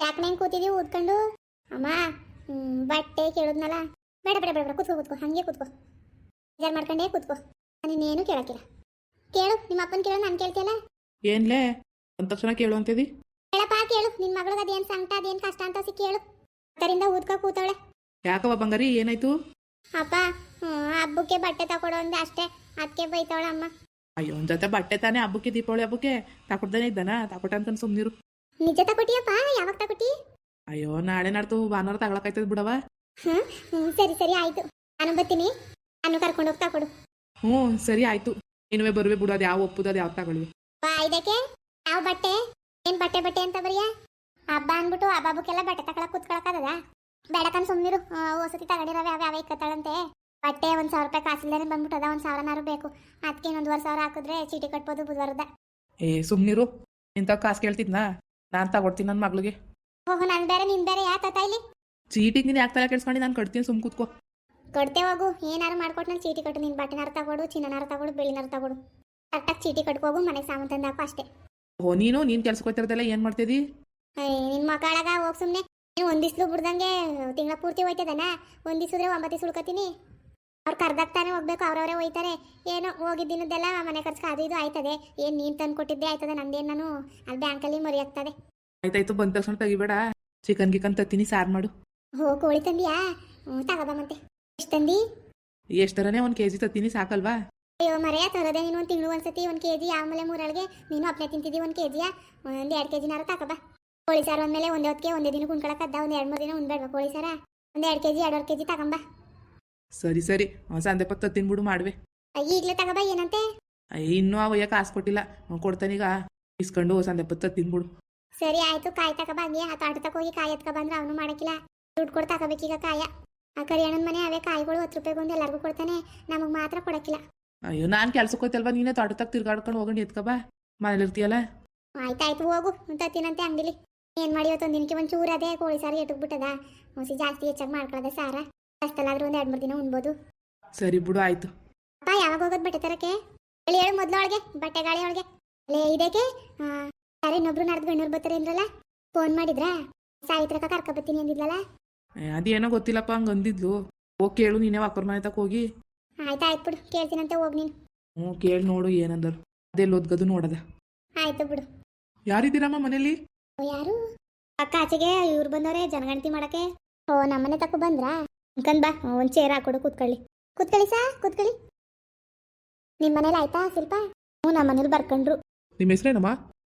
ಯಾಕೆ ನಂಗೆ ಕೂತಿದ್ದೀವಿ ಊದ್ಕೊಂಡು? ಅಮ್ಮ ಬಟ್ಟೆ ಕೇಳಿದ್ನಲ್ಲ. ಬೇಡ ಬೇಡ ಬೇಡ ಬೇಡ ಕೂತ್ಕೋ ಕೂತ್ಕೋ. ಹಾಗೆ ಕೂತ್ಕೋ. ಬೇಜಾರು ಮಾಡ್ಕೊಂಡೇ ಕೂತ್ಕೋ. ನೀನೇನು ಕೇಳಕ್ಕಿಲ್ಲ. ಕೇಳು ನಿಮ್ಮ ಅಪ್ಪನ ಕೇಳು ನಾನು ಕೇಳ್ತಿಯಲ್ಲ? ಏನ್ಲೇ? ಅಂದ ತಕ್ಷಣ ಕೇಳು ಅಂತಿದಿ ಹೇಳಪ್ಪ ಕೇಳು. ನಿನ್ನ ಮಗಳಿಗೆ ಅದೇನ್ ಸಂಕಟ ಅದೇನ್ ಕಷ್ಟ ಅಂತ ಸಿ ಕೇಳು. ಅದರಿಂದ ಊದ್ಕೋ ಕೂತವಳೆ. ಯಾಕವ ಬಂಗಾರಿ? ಏನಾಯ್ತು? ಅಪ್ಪ ಹ್ಮ್, ಹಬ್ಬಕ್ಕೆ ಬಟ್ಟೆ ತಗೊಡೋ ಅಂದೆ ಅಷ್ಟೇ. ಅದಕ್ಕೆ ಬೈತಾವಳ ಅಮ್ಮ ಅಯ್ಯೋ ಒಂದ್ ಜೊತೆ ಬಟ್ಟೆ ತಾನೇ ಹಬ್ಬಕ್ಕೆ ದೀಪಾವಳಿ ಹಬ್ಬಕ್ಕೆ. ತಾಕೊಡ್ತಾನೆ ಇದ್ದಾನ? ತಕೊಟ ಅಂತ ಸುಮ್ನಿರು. ನಿಜ ತಗೊಟ್ಟಿಯಪ್ಪ ಯಾವಾಗ ತಗೊಟ್ಟಿ ಅಯ್ಯೋ ನಾಳೆ ನಾಡ್ತು ಭಾನುವಾರ ತಗೊಳಕಾಯ್ತದ ಬಿಡವ ಹ್ಮ್ ಹ್ಮ್, ಸರಿ ಸರಿ ಆಯ್ತು. ನಾನು ಬರ್ತೀನಿ. ನಾನು ಕರ್ಕೊಂಡು ಹೋಗ್ತಾ ಕೊಡು ಹ್ಞೂ ಸರಿ ಆಯ್ತು. ಇನ್ವೇ ಬರುವೆ ಬಿಡು. ಅದು ಯಾವ ಒಪ್ಪುದು ಅದು ಯಾವ ತಗೊಳ್ವಿ ಬಾ ಇದಕ್ಕೆ? ಯಾವ ಬಟ್ಟೆ? ಏನ್ ಬಟ್ಟೆ ಬಟ್ಟೆ ಅಂತ ಬರೀಯ? ಹಬ್ಬ ಅಂದ್ಬಿಟ್ಟು ಆ ಬಾಬುಕ್ಕೆಲ್ಲ ಬಟ್ಟೆ ತಗೊಳಕ್ ಕುತ್ಕೊಳಕದ ಬೇಡಕನ್ ಸುಮ್ನಿರು ಹೊಸತಿ ತಗೊಂಡಿರವೆ ಯಾವ ಯಾವ ಇಕ್ಕತ್ತಾಳಂತೆ. ಬಟ್ಟೆ ಒಂದ್ ಸಾವಿರ ರೂಪಾಯಿ ಕಾಸಿಲ್ದೇನೆ ಬಂದ್ಬಿಟ್ಟು ಅದ ಒಂದ್ ಸಾವಿರನಾರು ಬೇಕು. ಅದಕ್ಕೆ ಇನ್ನೊಂದುವರೆ ಸಾವಿರ ಹಾಕಿದ್ರೆ ಚೀಟಿ ಕಟ್ಬೋದು ಬುಧವಾರದ. ಏ ಸುಮ್ನಿರು. ಇಂಥ ಕಾಸು ಕೇಳ್ತಿದ್ನಾ? ನಾನು ತಗೊಡ್ತೀನಿ ನನ್ನ ಮಗಳಿಗೆ. ಓಹೋ ನನ್ ಬೇರೆ ನಿನ್ ಬೇರೆ ಯಾ ತಾತ ಇಲ್ಲಿ? ಚೀಟಿಗೆ ನೀನು ಯಾಕೆ ತಲೆ ಕೆಡ್ಸ್ಕೊಂಡು ನಾನು ಕಟ್ತೀನಿ ಸುಮ್ ಕೂತ್ಕೋ. ಕೊಡ್ತೆ ಹೋಗು ಏನಾರು ಮಾಡ್ಕೊಟ್ಟು ನಾನು ಚೀಟಿ ಕಟ್ಟು ನಿನ್ ಬಟ್ಟೆನಾರು ತಗೊಡು ಚಿನ್ನನಾರು ತಗೊಡು ಬೆಳ್ಳಿನಾರು ತಗೊಡು. ಕರೆಕ್ಟಾಗಿ ಚೀಟಿ ಕಟ್ಕೋಗು ಮನೆಗೆ ಸಾಮಾನು ತಂದ ಹಾಕು ಅಷ್ಟೇ. ಓ ನೀನು ನೀನು ಕೆಲ್ಸಕ್ಕೆ ಹೋಗ್ತಿರೋದೆಲ್ಲ ಏನು ಮಾಡ್ತಿದ್ದಿ ಅಯ್ಯ, ನಿನ್ ಮಕ್ಕಳಾಗ ಹೋಗ್ ಸುಮ್ನೆ. ನೀನು ಒಂದಿಸ್ಲು ಬಿಡ್ದಂಗೆ ತಿಂಗಳ ಪೂರ್ತಿ ಹೋಯ್ತದನ? ಒಂದಿಸಿದ್ರೆ ಒಂಬತ್ತು ಉಳ್ಕೊತೀನಿ ಅವ್ರು ಕರ್ದಾಗ್ತಾನೆ ಹೋಗ್ಬೇಕು ಅವ್ರವರೇ ಹೋಯ್ತಾರೆ ಏನೋ ಹೋಗಿದ್ದಿನದೆಲ್ಲ ಮನೆ ಖರ್ಚು ಅದು ಇದು ಆಯ್ತದೆ. ಏನ್ ನೀನ್ ತಂದು ಕೊಟ್ಟಿದ್ದೆ ಆಯ್ತದೆ ನಂದೇನ್ ನಾನು? ಅಲ್ಲಿ ಬ್ಯಾಂಕಲ್ಲಿ ಮರಿ ಆಗ್ತದೆ ಆಯ್ತಾಯ್ತು ಬಂದ ತಕ್ಷಣ ತೆಗಿಬೇಡ. ಚಿಕನ್ ಗಿಕನ್ ತತ್ತೀನಿ ಸಾರು ಮಾಡು. ಹೋ ಕೋಳಿ ತಂದಿಯಾ? ಹ್ಞೂ ಮತ್ತೆ. ಎಷ್ಟು ತಂದಿ? ಎಷ್ಟು ಥರನೇ ಒಂದು ಕೆ ಜಿ ತತ್ತೀನಿ ಸಾಕಲ್ವಾ? ಅಯ್ಯೋ ಮರೆಯ ತರೋದೆ ನೀನು ಒಂದು ತಿಂಗಳು ಒಂದ್ಸತಿ ಒಂದು ಕೆ ಜಿ ಆಮೇಲೆ ಮೂರಳಿಗೆ? ನೀನು ಅಪ್ನೆ ತಿಂತಿದ್ದಿ ಒಂದು ಕೆ ಜಿಯ ಒಂದು ಎರಡು ಕೆ ಜಿನಾರು ತಗೋಬಾ. ಕೋಳಿ ಸಾರು ಅಂದಮೇಲೆ ಒಂದೇ ಹೊತ್ತಿಗೆ ಒಂದೇ ದಿನ ಕುಣ್ಕೊಳಕದ್ದ ಒಂದು ಎರಡು ಮೂರು ದಿನ ಉಣ್ಬೇಡ್ವಾ ಕೋಳಿ ಸಾರ? ಒಂದು ಎರಡು ಕೆಜಿ ಕೆ ಜಿ ತಗೊಂಬಾ. ಸರಿ ಸರಿ. ಸಂದೆ ಪತ್ತ ತಿನ್ಬಿಡು ಬಿಡು ಮಾಡುವೆ ಈಗಲೇ ತಗೋಬಾ ಏನಂತೆ? ಇನ್ನೂ ಅವಯ್ಯ ಕಾಸು ಕೊಟ್ಟಿಲ್ಲ. ಕೊಡ್ತಾನೀಗ ಇಸ್ಕೊಂಡು ಸಂದೆ ಪತ್ತ ತಿನ್ಬಿಡು. ಬಿಡು ಸರಿ ಆಯ್ತು. ಕಾಯಿ ತಗೋಬಾ ಹಂಗೆ ಆ ತಾಟ ತಕ ಹೋಗಿ ಕಾಯಿ ಎತ್ಕ ಬಂದ್ರೆ ಅವನು ಮಾಡಕ್ಕಿಲ್ಲ ದುಡ್ಡು ಕೊಟ್ಟು ತಗೋಬೇಕೀಗ ಕಾಯ. ಆ ಕರಿಯಣ್ಣನ ಮನೆ ಅವೇ ಕಾಯಿಗಳು ಹತ್ತು ರೂಪಾಯಿಗೆ ಒಂದು ಎಲ್ಲರಿಗೂ ಕೊಡ್ತಾನೆ. ನಮಗೆ ಮಾತ್ರ ಕೊಡಕ್ಕಿಲ್ಲ ಅಯ್ಯೋ ನಾನು ಕೆಲ್ಸಕ್ಕೆ ಹೋಯ್ತಲ್ವಾ? ನೀನೇ ತೋಟದಾಗ ತಿರ್ಗಾಡ್ಕೊಂಡು ಹೋಗಂಡು ಎತ್ಕಬ. ಮನೇಲಿ ಇರ್ತೀಯಲ್ಲ? ಆಯ್ತಾಯ್ತು ಹೋಗು. ತತ್ತಿನಂತೆ ಅಂಗಡಿಲಿ. ಏನು ಮಾಡಿ ಇವತ್ತೊಂದು ದಿನಕ್ಕೆ ಒಂದು ಚೂರು ಅದೇ ಕೋಳಿ ಸಾರು ಎಟುಕ್ಬಿಟ್ಟದ ಮುಸಿ ಜಾಸ್ತಿ ಹೆಚ್ಚಾಗಿ ಮಾಡ್ಕೊಳ್ಳೋದೆ ಸಾರ. ಅಷ್ಟಲ್ಲಾದ್ರೂ ಒಂದು ಎರಡು ಮೂರು ದಿನ ಉಣ್ಬೋದು. ಸರಿ ಬಿಡು ಆಯ್ತು. ಅಪ್ಪ ಯಾವಾಗ ಹೋಗೋದು ಬಟ್ಟೆ ತರಕ್ಕೆ? ಹೇಳಿ ಹೇಳು ಮೊದಲು ಅವಳಿಗೆ ಬಟ್ಟೆ ಗಾಳಿ ಅವಳಿಗೆ. ಲೇ ಇದಕ್ಕೆ ಯಾರು ಇನ್ನೊಬ್ರು ನಾಡ್ದು ಗಣ್ಣೂರು ಬರ್ತಾರೆ ಅಂದ್ರಲ್ಲ? ಫೋನ್ ಮಾಡಿದ್ರಾ? ಸಾಯಿತ್ರಕ್ಕ ಕರ್ಕ ಬರ್ತೀನಿ ಅಂದಿದ್ಲಲ್ಲ? ಅದೇನೋ ಗೊತ್ತಿಲ್ಲಪ್ಪ ಹಂಗೆ ಅಂದಿದ್ಲು. ಹೋಗಿ ಕೇಳು ನೀನೇ ವಾಪರ್ ಮನೆ ತಕ ಹೋಗಿ. ಆಯ್ತು ಆಯ್ತು ಬಿಡು ಕೇಳ್ತೀನಂತ ಹೋಗಿ ನೀನು. ಹ್ಞೂ ಕೇಳಿ ನೋಡು ಏನಂದರು. ಅದೆಲ್ಲ ಓದ್ಗದು ನೋಡದ. ಆಯ್ತು ಬಿಡು. ಯಾರಿದ್ದೀರಮ್ಮ ಮನೇಲಿ? ಯಾರು? ಅಕ್ಕ ಆಚೆಗೆ ಇವ್ರು ಬಂದವ್ರೆ ಜನಗಣತಿ ಮಾಡಕ್ಕೆ. ಓ ನಮ್ಮನೆ ತಕ್ಕ ಬಂದ್ರಾ? ಅನ್ಕಂದ್ ಬಾ ಒಂದು ಚೇರ್ ಹಾಕೊಡು ಕೂತ್ಕೊಳ್ಳಿ. ಕೂತ್ಕೊಳ್ಳಿ ಸಾ ಕೂತ್ಕೊಳ್ಳಿ. ನಿಮ್ಮ ಮನೇಲಿ ಆಯ್ತಾ ಶಿಲ್ಪ? ಹ್ಞೂ ನಮ್ಮ ಮನೇಲಿ ಬರ್ಕೊಂಡ್ರು. ನಿಮ್ಮ ಹೆಸರೇನಮ್ಮ?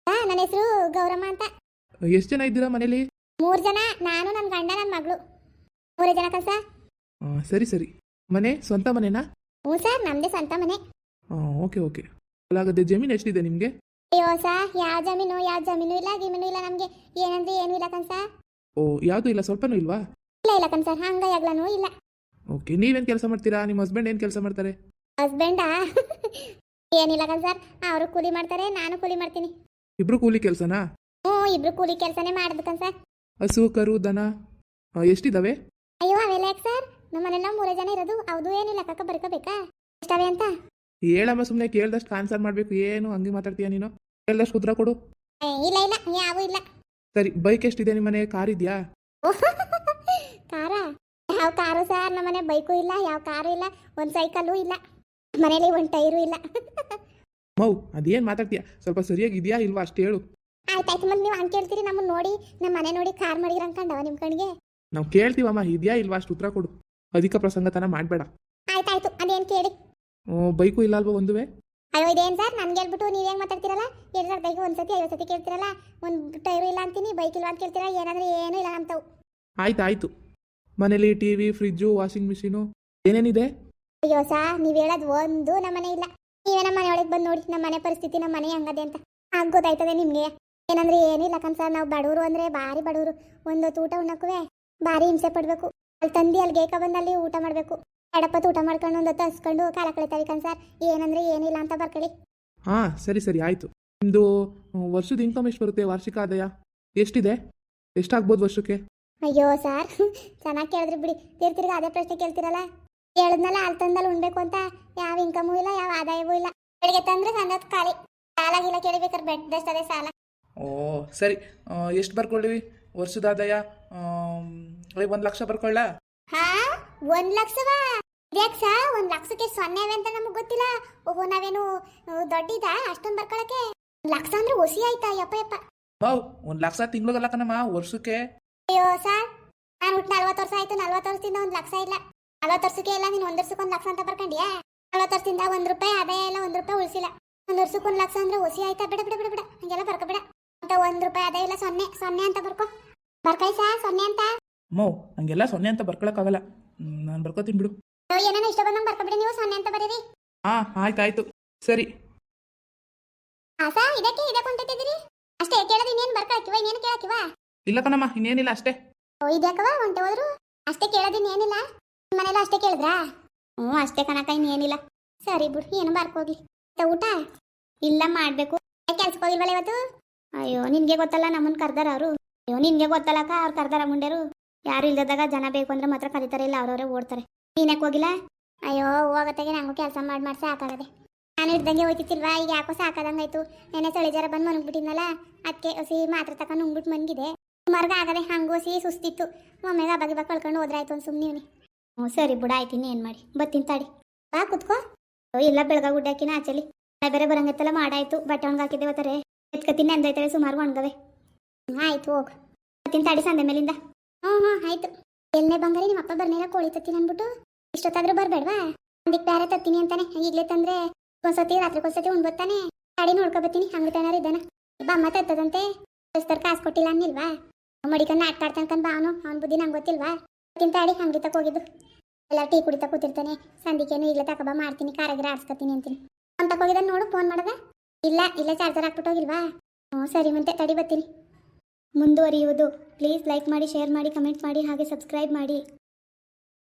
ಹಾ ನನ್ನ ಹೆಸರು ಗೌರಮ್ಮ ಅಂತ. ಎಷ್ಟು ಜನ ಇದ್ದೀರಾ ಮನೇಲಿ? ಮೂರು ಜನ ನಾನು ನನ್ನ ಗಂಡ ನನ್ನ ಮಗಳು. ಮೂರೇ ಜನ ಕಸ ಆ, ಸರಿ ಸರಿ. ಮನೆ ಸ್ವಂತ ಮನೆನಾ? ಹ್ಞೂ ಸರ್ ನಮ್ಮದೇ ಸ್ವಂತ ಮನೆ. Okay okay. ಅಲ್ಲಾಗದೆ ಜಮೀನು ಎಷ್ಟಿದೆ ನಿಮಗೆ? ಅಯ್ಯೋ ಸಾ ಯಾವ ಜಮೀನು ಯಾವ ಜಮೀನು ಇಲ್ಲ ಗಿಮೀನು ಇಲ್ಲ ನಮಗೆ. ಏನಂದ್ರೆ ಏನು ಇಲ್ಲ ಕನ್ಸ ಓ ಯಾವುದು ಇಲ್ಲ ಸ್ವಲ್ಪನೂ ಇಲ್ವಾ? ಇಲ್ಲ ಇಲ್ಲ ಕನ್ಸ ಹಂಗ ಯಾಗ್ಲನೂ ಇಲ್ಲ. ಓಕೆ ನೀವೇನು ಕೆಲಸ ಮಾಡ್ತೀರಾ? ನಿಮ್ಮ ಹಸ್ಬೆಂಡ್ ಏನು ಕೆಲಸ ಮಾಡ್ತಾರೆ? ಹಸ್ಬೆಂಡಾ ಏನಿಲ್ಲ ಕಣ್ ಸರ್ ಅವರು ಕೂಲಿ ಮಾಡ್ತಾರೆ ನಾನು ಕೂಲಿ ಮಾಡ್ತೀನಿ. ಇಬ್ರು ಕೂಲಿ ಕೆಲಸನಾ? ಹ್ಞೂ ಇಬ್ರು ಕೂಲಿ ಕೆಲಸನೇ ಮಾಡ್ಬೇಕು ಸರ್. ಹಸು ಕರು ದನ ಆ, ಎಷ್ಟಿದಾವೆ? ಅಯ್ಯೋ ಅವೆಲ್ಲ ಯಾಕೆ ಸರ್? ನಮ್ಮ ಮನೆಯಲ್ಲ ನಾವು ಮೂರೇ ಜನ ಇರೋದು ಹೌದು ಏನಿಲ್ಲ ಕಕ್ಕ ಬರ್ಕೋಬೇಕಾ? ಎಷ್ಟವೆ ಅಂತ? ಹೇಳಮ್ಮ ಸುಮ್ಮನೆ ಕೇಳ್ದಷ್ಟು ಆನ್ಸರ್ ಮಾಡಬೇಕು ಏನು ಹಂಗೆ ಮಾತಾಡ್ತೀಯ ನೀನು? ಕೇಳ್ದಷ್ಟು ಉತ್ತರ ಕೊಡು. ಏ, ಇಲ್ಲ ಇಲ್ಲ ಯಾವೂ ಇಲ್ಲ. ಸರಿ ಬೈಕ್ ಎಷ್ಟಿದೆ ನಿಮ್ಮ ಮನೆ ಕಾರ್ ಇದೆಯಾ? ಯಾವ ಕಾರು ಸರ್? ನಮ್ಮ ಮನೆ ಬೈಕು ಇಲ್ಲ ಯಾವ ಕಾರು ಇಲ್ಲ ಒಂದು ಸೈಕಲ್ಲು ಇಲ್ಲ ಮನೇಲಿ ಒಂದು ಟೈರು ಇಲ್ಲ. ಮೌ ಅದೇನು ಮಾತಾಡ್ತೀಯ? ಸ್ವಲ್ಪ ಸರಿಯಾಗಿ ಇದೆಯಾ ಇಲ್ವಾ? ಅಷ್ಟು ಹೇಳು. ಆಯ್ತಾಯ್ತು ಮತ್ತೆ ನೀವು ಹಂಗೆ ಕೇಳ್ತೀರಿ ನಮ್ಮನ್ನ ನೋಡಿ ನಮ್ಮ ಮನೆ ನೋಡಿ ಕಾರ್ ಮಾಡಿರ ಅನ್ಕೊಂಡವ ನಿಮ್ಮ ಕಣ್ಗೆ? ನಾವು ಕೇಳ್ತೀವಮ್ಮ ಇದೆಯಾ ಇಲ್ವಾ? ಅಷ್ಟು ಉತ್ತರ ಕೊಡು. ಅಧಿಕ ಪ್ರಸಂಗತನ ಮಾಡಬೇಡ. ಆಯ್ತಾಯ್ತು ಅದೇನು ಕೇಳಿ? ಬೈಕು ಇಲ್ಲ ಅಲ್ವಾ ಒಂದುವೆ? ಅಯ್ಯೋ ಇದೇನು ಸರ್? ನನ್ಗೆ ಹೇಳ್ಬಿಟ್ಟು ನೀವು ಹೆಂಗೆ ಮಾತಾಡ್ತಿರಲ್ಲ? ಎರಡು ಸರ್ ಬೈಕ್ ಒಂದು ಸತಿ ಐವತ್ತು ಸತಿ ಕೇಳ್ತಿರಲ್ಲ? ಒಂದು ಟೈರು ಇಲ್ಲ ಅಂತೀನಿ ಬೈಕ್ ಇಲ್ಲ ಅಂತ ಕೇಳ್ತೀರಾ ಏನಂದ್ರೆ ಏನೂ ಇಲ್ಲ ಅಂತವು. ಆಯ್ತು ಆಯ್ತು. ಮನೇಲಿ ಟಿವಿ ಫ್ರಿಜ್ಜು ವಾಷಿಂಗ್ ಮಿಷಿನು ಏನೇನಿದೆ? ಅಯ್ಯೋ ಸಾ ನೀವು ಹೇಳೋದು ಒಂದು ನಮ್ಮ ಮನೆ ಇಲ್ಲ. ನೀವೇ ನಮ್ಮ ಮನೆ ಒಳಗೆ ಬಂದು ನೋಡಿ ನಮ್ಮ ಮನೆ ಪರಿಸ್ಥಿತಿ ನಮ್ಮ ಮನೆ ಹಂಗದೆ ಅಂತ. ಆಗ ಗೊತ್ತಾಯ್ತದೆ ನಿಮ್ಗೆ. ಏನಂದ್ರೆ ಏನಿಲ್ಲ ಕನ್ ಸರ್ ನಾವು ಬಡವರು ಅಂದ್ರೆ ಬಾರಿ ಬಡವರು. ಒಂದೊತ್ತು ಊಟ ಉಣ್ಣಕ್ಕೂ ಬಾರಿ ಹಿಂಸೆ ಪಡಬೇಕು. ಅಲ್ಲಿ ತಂದಿ ಅಲ್ಲಿ ಗೇಕ ಬಂದಲ್ಲಿ ಅಲ್ಲಿ ಊಟ ಮಾಡಬೇಕು. ಎಡಪತ್ ಊಟ ಮಾಡ್ಕೊಂಡು ಒಂದೊತ್ತು ಹಸ್ಕೊಂಡು ಕಾಲ ಕಳಿತಾವೆ ಕನ್ ಸರ್ ಏನಂದ್ರೆ ಏನಿಲ್ಲ ಅಂತ ಬರ್ಕೊಳ್ಳಿ. ಹಾ ಸರಿ ಸರಿ ಆಯ್ತು. ನಿಮ್ಮದು ವರ್ಷದ ಇನ್ಕಮ್ ಎಷ್ಟು ಬರುತ್ತೆ ವಾರ್ಷಿಕ ಆದಾಯ? ಎಷ್ಟಿದೆ? ಎಷ್ಟಾಗ್ಬೋದು ವರ್ಷಕ್ಕೆ? ಅಯ್ಯೋ ಸರ್ ಚೆನ್ನಾಗಿ ಕೇಳಿದ್ರಿ ಬಿಡಿ. ತಿರ್ ತಿರ್ಗಿ ಅದೇ ಪ್ರಶ್ನೆ ಕೇಳ್ತಿರಲ್ಲ? ಹೇಳಿದ್ನಲ್ಲ ಅಲ್ಲಿ ತಂದಲ್ಲಿ ಉಣ್ಬೇಕು ಅಂತ. ಯಾವ ಇನ್ಕಮೂ ಇಲ್ಲ ಯಾವ ಆದಾಯವೂ ಇಲ್ಲ. ಬೆಳಿಗ್ಗೆ ತಂದ್ರೆ ಸಂದ ಖಾಲಿ. ಸಾಲ ಗಿಲ್ಲ ಕೇಳಿಬೇಕಾದ್ರೆ ಬೆಟ್ಟದಷ್ಟದೇ ಅದೇ ಸಾಲ. ಓ ಸರಿ. ಎಷ್ಟು ಬರ್ಕೊಳ್ಳಿವಿ ವರ್ಷದ ಆದಾಯ ಒಂದು ಲಕ್ಷ ಬರ್ಕೊಳ್ಳ ಹಾ ಒಂದ್ ಲಕ್ಷವಾ? ಇದ್ಯಾಕ್ ಸಾ? ಒಂದ್ ಲಕ್ಷಕ್ಕೆ ಸೊನ್ನೆ ಅಂತ ನಮಗೆ ಗೊತ್ತಿಲ್ಲ. ಓಹೋ ನಾವೇನು ದೊಡ್ಡಿದ ಅಷ್ಟೊಂದ್ ಬರ್ಕೊಳಕ್ಕೆ? ಲಕ್ಷ ಅಂದ್ರೆ ಒಸಿ ಆಯ್ತಾ ಯಪ್ಪ ಯಪ್ಪ. ಮೌ ಒಂದು ಲಕ್ಷ ತಿಂಗ್ಳಿಗಲ್ಲ ಕಣಮ್ಮ ವರ್ಷಕ್ಕೆ. ಅಯ್ಯೋ ಸರ್ ನಾನು ಹುಟ್ಟು ನಲ್ವತ್ತು ವರ್ಷ ಆಯ್ತು ನಲ್ವತ್ತು ವರ್ಷದಿಂದ ಒಂದ್ ಲಕ್ಷ ಇಲ್ಲ. ನಲ್ವತ್ತು ವರ್ಷಕ್ಕೆ ಇಲ್ಲ ನೀನು ಒಂದು ವರ್ಷಕ್ಕೆ ಒಂದು ಲಕ್ಷ ಅಂತ ಬರ್ಕಂಡಿಯಾ? ನಲ್ವತ್ತು ವರ್ಷದಿಂದ ಒಂದ್ ರೂಪಾಯಿ ಆದಾಯ ಇಲ್ಲ ಒಂದ್ ರೂಪಾಯಿ ಉಳಿಸಿಲ್ಲ. ಒಂದು ವರ್ಷಕ್ಕೆ ಒಂದು ಲಕ್ಷ ಅಂದ್ರೆ ಒಸಿ ಆಯ್ತಾ? ಬಿಡ ಬಿಡ ಬಿಡ ಬಿಡ. ಹಂಗೆಲ್ಲ ಬರ್ಕೊಬಿಡ. ಅಂತ ಒಂದ್ ರೂಪಾಯಿ ಆದಾಯ ಇಲ್ಲ ಸೊನ್ನೆ ಸೊನ್ನೆ ಅಂತ ಬರ್ಕೊ. ಬರ್ಕೈ ಸಾ ಸೊನ್ನೆ ಅಂತ. ಮೋ ಹಂಗೆಲ್ಲ ಸೊನ್ನೆ ಅಂತ ಬರ್ಕೊಳಕ್ಕಾಗಲ್ಲ. ನಾನು ಬರ್ಕೋತೀನಿ ಬಿಡು. ಏನೇನೋ ಇಷ್ಟ ಬಂದಂಗೆ ಬರ್ಕೊಬಿಡಿ ನೀವು ಸೊನ್ನೆ ಅಂತ ಬರೀರಿ. ಹಾ ಆಯ್ತಾಯ್ತು. ಸರಿ. ಸರಿ ಆಸ ಇದಕ್ಕೆ ಇದಕ್ಕೆ ಹೊಂಟಿದ್ದೀರಿ? ಅಷ್ಟೇ ಕೇಳೋದು ಇನ್ನೇನು ಬರ್ಕೊಳಕಿವ ಇನ್ನೇನು ಕೇಳಕಿವ ಇಲ್ಲ ಕಣಮ್ಮ, ಇನ್ನೇನಿಲ್ಲ ಅಷ್ಟೇ. ಓ ಹೊಂಟೆ ಹೋದ್ರು? ಅಷ್ಟೇ ಕೇಳದಿನ ಏನಿಲ್ಲ ಮನೇಲಿ ಅಷ್ಟೇ ಕೇಳಿದ್ರಾ? ಹ್ಞೂ, ಅಷ್ಟೇ ಕಣಕ ಇನ್ನೇನಿಲ್ಲ. ಸರಿ ಬಿಡು, ಏನು ಬರ್ಕೋಗ್ಲಿ ಊಟ? ಇಲ್ಲ ಮಾಡಬೇಕು. ಕೆಲ್ಸಕ್ಕೆ ಇವತ್ತು? ಅಯ್ಯೋ, ನಿನ್ಗೆ ಗೊತ್ತಲ್ಲ, ನಮ್ಮನ್ ಕರ್ದಾರ ಅವರು. ಅಯ್ಯೋ, ನಿನ್ಗೆ ಗೊತ್ತಲ್ಲಕ್ಕ ಅವ್ರು ಕರ್ದಾರ ಮುಂಡೆರು. ಯಾರು ಇಲ್ದದಾಗ ಜನ ಬೇಕು ಅಂದ್ರೆ ಮಾತ್ರ ಕರೀತಾರೆ, ಇಲ್ಲ ಅವ್ರವರೇ ಓಡ್ತಾರೆ. ನೀನಕ್ಕೆ ಹೋಗಿಲ್ಲ? ಅಯ್ಯೋ, ಹೋಗತ್ತಾಗೆ ನಂಗೂ ಕೆಲಸ ಮಾಡಿ ಮಾಡಿ ಸಾಕಾಗದೆ. ನಾನು ಇದ್ದಂಗೆ ಹೋಯ್ತಿತ್ತಿಲ್ವಾ ಈಗ ಯಾಕೋ ಸಾಕಾದಂಗಾಯ್ತು. ನೆನೆ ಚಳಿ ಜರ ಬಂದು ಮನಗ್ಬಿಟ್ಟಿದ್ನಲ್ಲ? ಅದಕ್ಕೆ ಹಸಿ ಮಾತ್ರ ತಕೊಂಡು ಉಂಗ್ಬಿಟ್ಟು ಮನ್ಗಿದೆ ಸುಮಾರ್ಗ ಆಗದೆ ಹಂಗೋಸಿ ಸುಸ್ತಿತ್ತು. ಮಮ್ಮಿಗೆ ಬಗೆ ಬಾ ಕಳ್ಕೊಂಡು ಹೋದ್ರಾಯ್ತು ಒಂದು ಸುಮ್ಮನೆ ಹ್ಞೂ, ಸರಿ ಬಿಡ, ಆಯ್ತು ಇನ್ನೇನು ಮಾಡಿ? ಬತ್ತೀನಿ ತಾಡಿ ಬಾ, ಕುತ್ಕೋ. ಇಲ್ಲ, ಬೆಳಗ ಗುಡ್ಡಾಕಿನ ಆಚಲಿ. ಬೇರೆ ಬರಂಗೈತಲ್ಲ, ಮಾಡಾಯ್ತು. ಬಟ್ಟೆ ಒಣಗಾಕಿದ್ದೆ ಇವತ್ತಾರೆ ಎತ್ಕತ್ತೀನಿ ಅಂದೈತವೆ ಸುಮಾರು ಒಣಗವೆ. ಆಯ್ತು, ಹೋಗು. ಬತ್ತೀನಿ ತಾಡಿ ಸಂದೆ ಮೇಲಿಂದ. ಹ್ಞೂ ಹ್ಞೂ, ಆಯ್ತು. ಎಲ್ಲೇ ಬಂಗಾರಿ ನಿಮ್ಮ ಅಪ್ಪ ಬರ್ನೇಲ ಕೋಳಿ ತತ್ತೀನಿ ಅಂದ್ಬಿಟ್ಟು ಇಷ್ಟೊತ್ತಾದ್ರೂ ಬರಬೇಡ್ವಾ? ಒಂದಿಕ್ ಬೇರೆ ತತ್ತೀನಿ ಅಂತಾನೆ. ಈಗಲೇ ತಂದ್ರೆ ಒಂದ್ಸತಿ ರಾತ್ರಿ ಒಂದ್ಸತಿ ಉಣ್ಬತ್ತಾನೆ ತಾಡಿ ನೋಡ್ಕೊಬತ್ತೀನಿ ಹಂಗೆ ತೇನಾರು ಇದ್ದಾನ. ಬಮ್ಮ ತತ್ತದಂತೆ. ದೋಸ್ತರ್ ಕಾಸು ಕೊಟ್ಟಿಲ್ಲ ಅನ್ನಿಲ್ವಾ? ಮಡಿಕನ್ ನಾಟಕ ಬಾ ಅವನು. ಅವ್ನ ಬುದ್ಧಿ ನಂಗೆ ಗೊತ್ತಿಲ್ವಾ? ತಿಂತ ಅಡಿ ಹಂಗೆ ತಕ್ಕ ಹೋಗಿದ್ದು. ಎಲ್ಲ ಟೀ ಕುಡಿತಾ ಕೂತಿರ್ತಾನೆ. ಸಂದಿಕೇನು ಈಗಲೇ ತಕಬ ಮಾಡ್ತೀನಿ. ಕಾರಾಗಿರ ಆಡ್ಸ್ಕೊತೀನಿ ಅಂತೀನಿ. ಅವ್ನು ಹೋಗಿದ್ದಾನೆ ನೋಡು ಫೋನ್ ಮಾಡದ. ಇಲ್ಲ ಇಲ್ಲ ಚಾರ್ಜರ್ ಹಾಕ್ಬಿಟ್ಟು ಹೋಗಿಲ್ವಾ? ಹ್ಞೂ, ಸರಿ ಮತ್ತೆ ತಡಿ ಬರ್ತೀನಿ. ಮುಂದುವರಿಯುವುದು. ಪ್ಲೀಸ್ ಲೈಕ್ ಮಾಡಿ ಶೇರ್ ಮಾಡಿ ಕಮೆಂಟ್ ಮಾಡಿ, ಹಾಗೆ ಸಬ್ಸ್ಕ್ರೈಬ್ ಮಾಡಿ.